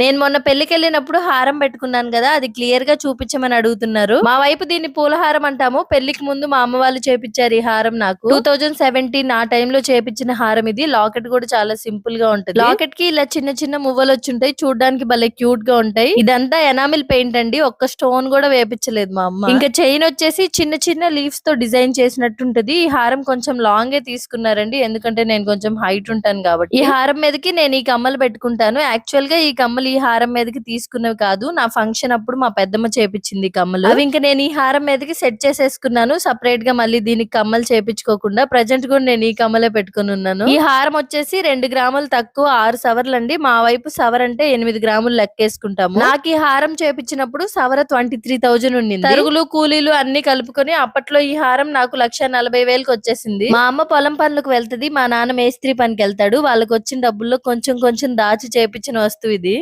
నేను మొన్న పెళ్ళికి వెళ్ళినప్పుడు హారం పెట్టుకున్నాను కదా అది క్లియర్గా చూపించమని అడుగుతున్నారు. మా వైపు దీన్ని పూలహారం అంటాము పెళ్ళికి ముందు మా అమ్మ వాళ్ళు చేపించారు ఈ హారం నాకు. టూ థౌజండ్ సెవెంటీన్ ఆ time లో చేపించిన హారం ఇది. లాకెట్ కూడా చాలా సింపుల్గా ఉంటుంది. లాకెట్కి ఇలా చిన్న చిన్న మువ్వలు వచ్చి ఉంటాయి చూడడానికి భలే క్యూట్గా ఉంటాయి. ఇదంతా ఎనామిల్ పెయింట్ అండి ఒక్క స్టోన్ కూడా వేపించలేదు మా అమ్మ. ఇంకా చైన్ వచ్చేసి చిన్న చిన్న లీవ్స్తో డిజైన్ చేసినట్టుంటది. ఈ హారం కొంచెం లాంగ్ ఏ తీసుకున్నారండి ఎందుకంటే నేను కొంచెం హైట్ ఉంటాను కాబట్టి. ఈ హారం మీదకి నేను ఈ కమ్మలు పెట్టుకుంటాను. యాక్చువల్గా ఈ కమ్మలు ఈ హారం మీదకి తీసుకున్నవి కాదు. నా ఫంక్షన్ అప్పుడు మా పెద్దమ్మ చేపించింది కమ్మలు. అవి ఇంకా నేను ఈ హారం మీదకి సెట్ చేసేసుకున్నాను. సపరేట్గా మళ్ళీ దీనికి కమ్మలు చేపించుకోకుండా ప్రజెంట్ కూడా నేను ఈ కమ్మలే పెట్టుకుని ఉన్నాను. ఈ హారం వచ్చేసి రెండు గ్రాములు తక్కువ ఆరు సవర్లు అండి. మా వైపు సవర్ అంటే ఎనిమిది గ్రాములు లెక్కేసుకుంటాము. నాకు ఈ హారం చేపించినప్పుడు సవర ట్వంటీ త్రీ థౌజండ్ ఉండింది. తరుగులు కూలీలు అన్ని కలుపుకొని అప్పట్లో ఈ హారం నాకు లక్ష నలభై వేలకు వచ్చేసింది. మా అమ్మ పొలం పనులకు వెళ్తది. మా నాన్న మేస్త్రి పనికి వెళ్తాడు వాళ్ళకి వచ్చిన డబ్బుల్లో కొంచెం కొంచెం దాచి చేపించిన వస్తువు ఇది.